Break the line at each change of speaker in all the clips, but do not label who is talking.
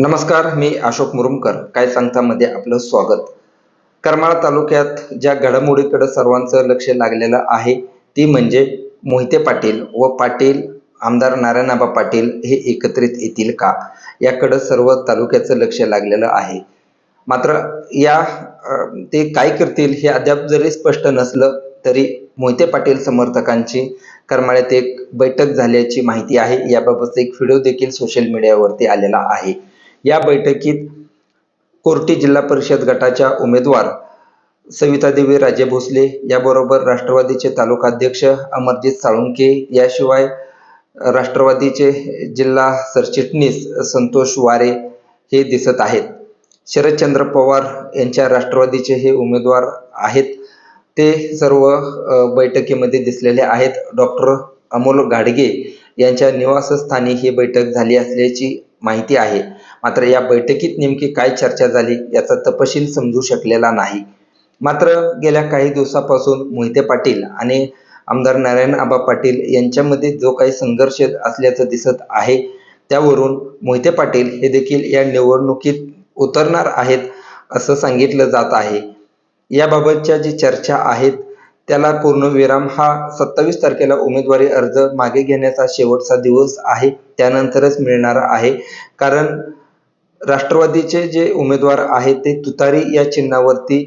नमस्कार मी अशोक मुरुमकर. काय सांगता मध्ये आपलं स्वागत. करमाळा तालुक्यात ज्या घडामोडीकडे सर्वांचं लक्ष लागलेलं आहे ती म्हणजे मोहिते पाटील व पाटील आमदार नारायणाबा पाटील हे एकत्रित येतील का? याकडं सर्व तालुक्याचं लक्ष लागलेलं आहे. मात्र या ते काय करतील हे अद्याप जरी स्पष्ट नसलं तरी मोहिते पाटील समर्थकांची करमाळ्यात एक बैठक झाल्याची माहिती आहे. याबाबतचा एक व्हिडिओ देखील सोशल मीडियावरती आलेला आहे. या बैठकीत कोर्टी जिल्हा परिषद गटाच्या उमेदवार सवितादेवी राजे भोसले याबरोबर राष्ट्रवादीचे तालुकाध्यक्ष अमरजित साळुंके याशिवाय राष्ट्रवादीचे जिल्हा सरचिटणीस संतोष वारे हे दिसत आहेत. शरदचंद्र पवार यांच्या राष्ट्रवादीचे हे उमेदवार आहेत. ते सर्व बैठकीमध्ये दिसलेले आहेत. डॉक्टर अमोल गाडगे यांच्या निवासस्थानी ही बैठक झाली असल्याची माहिती आहे. मात्र या बैठकीत नेमकी काय चर्चा झाली याचा तपशील समजू शकलेला नाही. मात्र गेल्या काही दिवसापासून मोहिते पाटील आणि आमदार नारायण आबा पाटील यांच्यामध्ये जो काही संघर्ष असल्याचं दिसत आहे त्यावरून मोहिते पाटील हे देखील या निवडणुकीत उतरणार आहेत असं सांगितलं जात आहे. याबाबतच्या जी चर्चा आहेत त्याला पूर्णविराम हा सत्तावीस तारखेला उमेदवारी अर्ज मागे घेण्याचा शेवटचा दिवस आहे त्यानंतरच मिळणार आहे. कारण राष्ट्रवादीचे जे उमेदवार आहेत ते तुतारी या चिन्हावरती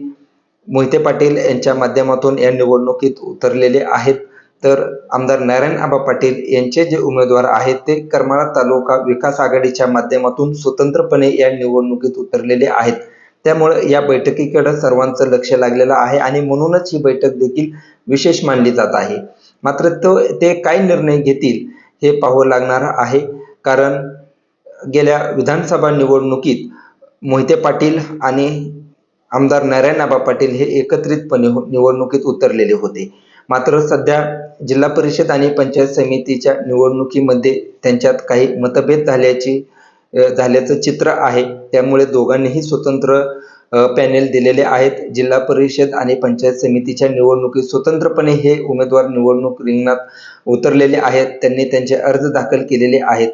मोहिते पाटील यांच्या माध्यमातून या निवडणुकीत उतरलेले आहेत. तर आमदार नारायण आबा पाटील यांचे जे उमेदवार आहेत ते करमाळा तालुका विकास आघाडीच्या माध्यमातून स्वतंत्रपणे या निवडणुकीत उतरलेले आहेत. त्यामुळे या बैठकीकडे सर्वांचं लक्ष लागलेलं आहे आणि म्हणूनच ही बैठक देखील विशेष मानली जात आहे. मात्र तो ते काय निर्णय घेतील हे पाहावं लागणार आहे. कारण गेल्या विधानसभा निवडणुकीत मोहिते पाटील आणि आमदार नारायण आबा पाटील हे एकत्रितपणे हो- निवडणुकीत उतरलेले होते. मात्र सध्या जिल्हा परिषद आणि पंचायत समितीच्या निवडणुकीमध्ये त्यांच्यात काही मतभेद झाल्याची झाल्याचं चित्र आहे. त्यामुळे दोघांनीही स्वतंत्र पॅनेल दिलेले आहेत. जिल्हा परिषद आणि पंचायत समितीच्या निवडणुकीत स्वतंत्रपणे हे उमेदवार निवडणूक रिंगणात उतरलेले आहेत. त्यांनी त्यांचे अर्ज दाखल केलेले आहेत.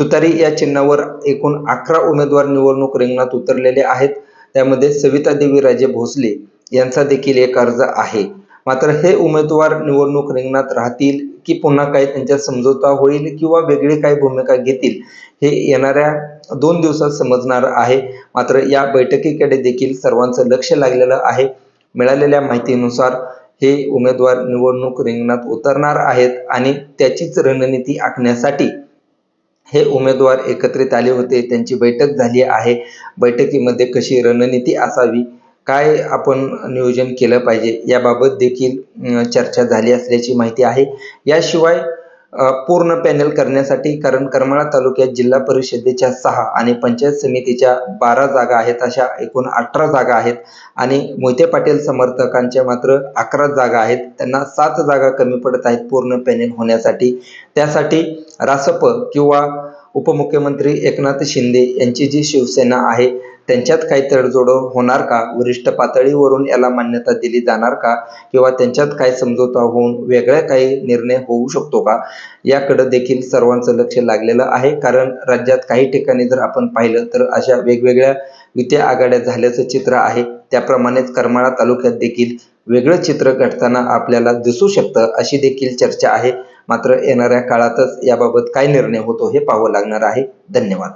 तुतारी या चिन्हावर एकूण अकरा उमेदवार निवडणूक रिंगणात उतरलेले आहेत. त्यामध्ये सवितादेवी राजे भोसले यांचा देखील एक अर्ज आहे. मात्र हे उमेदवार निवडणूक रिंगणात राहतील की पुन्हा काही त्यांच्यात समझोता होईल किंवा वेगळी काही भूमिका घेतील हे येणाऱ्या दोन दिवसात समजणार आहे. मात्र या बैठकीकडे देखील सर्वांचं लक्ष लागलेलं आहे. मिळालेल्या माहितीनुसार हे उमेदवार निवडणूक रिंगणात उतरणार आहेत आणि त्याचीच रणनीती आखण्यासाठी हे उमेदवार एकत्रित आले होते. त्यांची बैठक झाली आहे. बैठकीमध्ये कशी रणनीती असावी? काय आपण नियोजन केलं पाहिजे? याबाबत देखील चर्चा झाली असल्याची माहिती आहे. याशिवाय पूर्ण पॅनल करण्यासाठी कारण करमाळा तालुक्यात जिल्हा परिषदेच्या सहा आणि पंचायत समितीच्या बारा जागा आहेत अशा एकूण अठरा जागा आहेत. आणि मोहिते पाटील समर्थकांच्या मात्र अकरा जागा आहेत. त्यांना सात जागा कमी पडत आहेत पूर्ण पॅनल होण्यासाठी. त्यासाठी रासप किंवा उपमुख्यमंत्री एकनाथ शिंदे यांची जी शिवसेना आहे त्यांच्यात काही तडजोड होणार का? वरिष्ठ पातळीवरून याला मान्यता दिली जाणार का? किंवा त्यांच्यात काय समझोता होऊन वेगळ्या काही निर्णय होऊ शकतो का? याकडे देखील सर्वांचं लक्ष लागलेलं आहे. कारण राज्यात काही ठिकाणी जर आपण पाहिलं तर अशा वेगवेगळ्या युती आघाड्या झाल्याचं चित्र आहे. त्याप्रमाणेच करमाळा तालुक्यात देखील वेगळं चित्र घडताना आपल्याला दिसू शकतं अशी देखील चर्चा आहे. मात्र येणाऱ्या काळातच याबाबत काय निर्णय होतो हे पाहावं लागणार आहे. धन्यवाद.